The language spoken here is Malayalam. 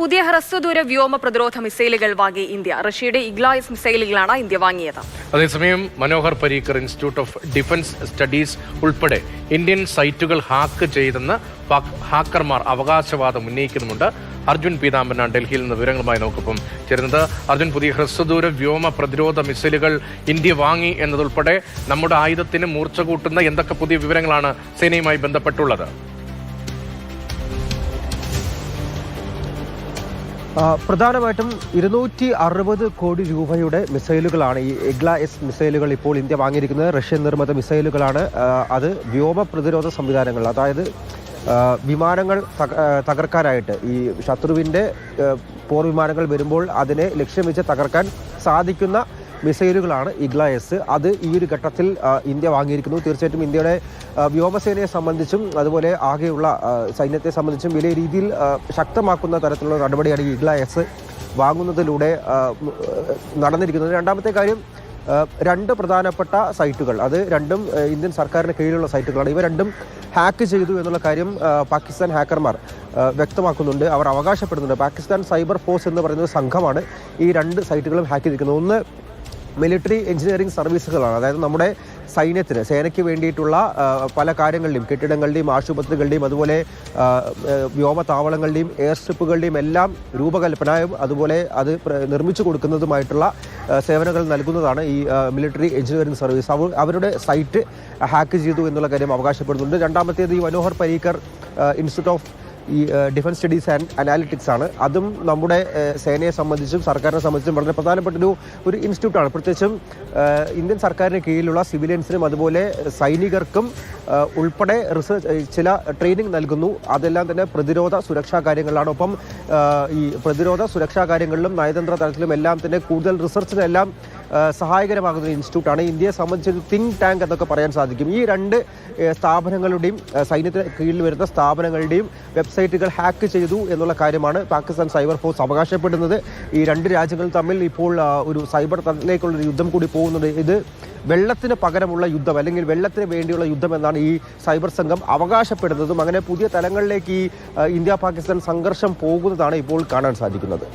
പുതിയ ഹ്രസ്വദൂര വ്യോമ പ്രതിരോധ മിസൈലുകൾ വാങ്ങി ഇന്ത്യ. റഷ്യയുടെ ഇഗ്ലായസ് മിസൈലുകളാണ് ഇന്ത്യ വാങ്ങിയത്. അതേസമയം Manohar Parrikar institute of defence studies ഉൾപ്പെടെ ഇന്ത്യൻ സൈറ്റുകൾ ഹാക്ക് ചെയ്തെന്ന് ഹാക്കർമാർ അവകാശവാദം ഉന്നയിക്കുന്നുമുണ്ട്. അർജുൻ പീതാംബരനാണ് ഡൽഹിയിൽ നിന്ന് വിവരങ്ങളുമായി നമുക്കൊപ്പം ചേരുന്നത്. അർജുൻ പുതിയ ഹ്രസ്വദൂര വ്യോമ പ്രതിരോധ മിസൈലുകൾ ഇന്ത്യ വാങ്ങി എന്നതുൾപ്പെടെ നമ്മുടെ ആയുധത്തിന് മൂർച്ച കൂട്ടുന്ന എന്തൊക്കെ പുതിയ വിവരങ്ങളാണ് സേനയുമായി ബന്ധപ്പെട്ടുള്ളത്? പ്രധാനമായിട്ടും ഇരുന്നൂറ്റി അറുപത് കോടി രൂപയുടെ മിസൈലുകളാണ് ഈ എഗ്ല എസ് മിസൈലുകൾ ഇപ്പോൾ ഇന്ത്യ വാങ്ങിയിരിക്കുന്നത്. റഷ്യൻ നിർമ്മിത മിസൈലുകളാണ്. അത് വ്യോമ പ്രതിരോധ സംവിധാനങ്ങൾ അതായത് വിമാനങ്ങൾ തകർക്കാനായിട്ട് ഈ ശത്രുവിന്റെ പോർ വിമാനങ്ങൾ വരുമ്പോൾ അതിനെ ലക്ഷ്യം വെച്ച് തകർക്കാൻ സാധിക്കുന്ന മിസൈലുകളാണ് ഇഗ്ലയസ് അത് ഈ ഒരു ഘട്ടത്തിൽ ഇന്ത്യ വാങ്ങിയിരിക്കുന്നു. തീർച്ചയായിട്ടും ഇന്ത്യയുടെ വ്യോമസേനയെ സംബന്ധിച്ചും അതുപോലെ ആകെയുള്ള സൈന്യത്തെ സംബന്ധിച്ചും വലിയ രീതിയിൽ ശക്തമാക്കുന്ന തരത്തിലുള്ള നടപടിയാണ് ഈ ഇഗ്ലയസ് വാങ്ങുന്നതിലൂടെ നടന്നിരിക്കുന്നത്. രണ്ടാമത്തെ കാര്യം രണ്ട് പ്രധാനപ്പെട്ട സൈറ്റുകൾ. അത് രണ്ടും ഇന്ത്യൻ സർക്കാരിന് കീഴിലുള്ള സൈറ്റുകളാണ്. ഇവ രണ്ടും ഹാക്ക് ചെയ്തു എന്നുള്ള കാര്യം പാകിസ്ഥാൻ ഹാക്കർമാർ വ്യക്തമാക്കുന്നുണ്ട്. അവർ അവകാശപ്പെടുന്നുണ്ട്. പാകിസ്ഥാൻ സൈബർ ഫോഴ്സ് എന്ന് പറയുന്ന സംഘമാണ് ഈ രണ്ട് സൈറ്റുകളും ഹാക്ക് ചെയ്തിരിക്കുന്നത്. ഒന്ന് മിലിറ്ററി എഞ്ചിനീയറിംഗ് സർവീസുകളാണ്. അതായത് നമ്മുടെ സൈന്യത്തിന് സേനയ്ക്ക് വേണ്ടിയിട്ടുള്ള പല കാര്യങ്ങളുടെയും കെട്ടിടങ്ങളുടെയും ആശുപത്രികളുടെയും അതുപോലെ വ്യോമ താവളങ്ങളുടെയും വ്യോമതാവളങ്ങളുടെയും എയർ സ്ട്രിപ്പുകളുടെയും എല്ലാം രൂപകൽപ്പനയും അതുപോലെ അത് നിർമ്മിച്ചു കൊടുക്കുന്നതുമായിട്ടുള്ള സേവനങ്ങൾ നൽകുന്നതാണ് ഈ മിലിറ്ററി എഞ്ചിനീയറിംഗ് സർവീസ്. അവ അവരുടെ സൈറ്റ് ഹാക്ക് ചെയ്തു എന്നുള്ള കാര്യം അവകാശപ്പെടുന്നുണ്ട്. രണ്ടാമത്തേത് ഈ മനോഹർ പരീക്കർ ഇൻസ്റ്റിറ്റ്യൂട്ട് ഓഫ് ഈ ഡിഫൻസ് സ്റ്റഡീസ് ആൻഡ് അനാലിറ്റിക്സ് ആണ്. അതും നമ്മുടെ സേനയെ സംബന്ധിച്ചും സർക്കാരിനെ സംബന്ധിച്ചും വളരെ പ്രധാനപ്പെട്ട ഒരു ഒരു ഇൻസ്റ്റിറ്റ്യൂട്ടാണ് പ്രത്യേകിച്ചും ഇന്ത്യൻ സർക്കാരിന് കീഴിലുള്ള സിവിലിയൻസിനും അതുപോലെ സൈനികർക്കും ഉൾപ്പെടെ റിസർച്ച് ചില ട്രെയിനിങ് നൽകുന്നു. അതെല്ലാം തന്നെ പ്രതിരോധ സുരക്ഷാ കാര്യങ്ങളിലാണ് ഒപ്പം ഈ പ്രതിരോധ സുരക്ഷാ കാര്യങ്ങളിലും നയതന്ത്ര തലത്തിലും എല്ലാം തന്നെ കൂടുതൽ റിസർച്ചിനെല്ലാം സഹായകരമാകുന്ന ഇൻസ്റ്റിറ്റ്യൂട്ടാണ്. ഇന്ത്യയെ സംബന്ധിച്ച് തിങ്ക് ടാങ്ക് എന്നൊക്കെ പറയാൻ സാധിക്കും. ഈ രണ്ട് സ്ഥാപനങ്ങളുടെയും സൈന്യത്തിന് കീഴിൽ വരുന്ന സ്ഥാപനങ്ങളുടെയും വെബ്സൈറ്റുകൾ ഹാക്ക് ചെയ്തു എന്നുള്ള കാര്യമാണ് പാകിസ്ഥാൻ സൈബർ ഫോഴ്സ് അവകാശപ്പെടുന്നത്. ഈ രണ്ട് രാജ്യങ്ങൾ തമ്മിൽ ഇപ്പോൾ ഒരു സൈബർ തലത്തിലേക്കുള്ളൊരു യുദ്ധം കൂടി പോകുന്നുണ്ട് ഇത് വെള്ളത്തിന് പകരമുള്ള യുദ്ധം അല്ലെങ്കിൽ വെള്ളത്തിന് വേണ്ടിയുള്ള യുദ്ധം എന്നാണ് ഈ സൈബർ സംഘം അവകാശപ്പെടുന്നതും അങ്ങനെ പുതിയ തലങ്ങളിലേക്ക് ഈ ഇന്ത്യ പാകിസ്ഥാൻ സംഘർഷം പോകുന്നതാണ് ഇപ്പോൾ കാണാൻ സാധിക്കുന്നത്.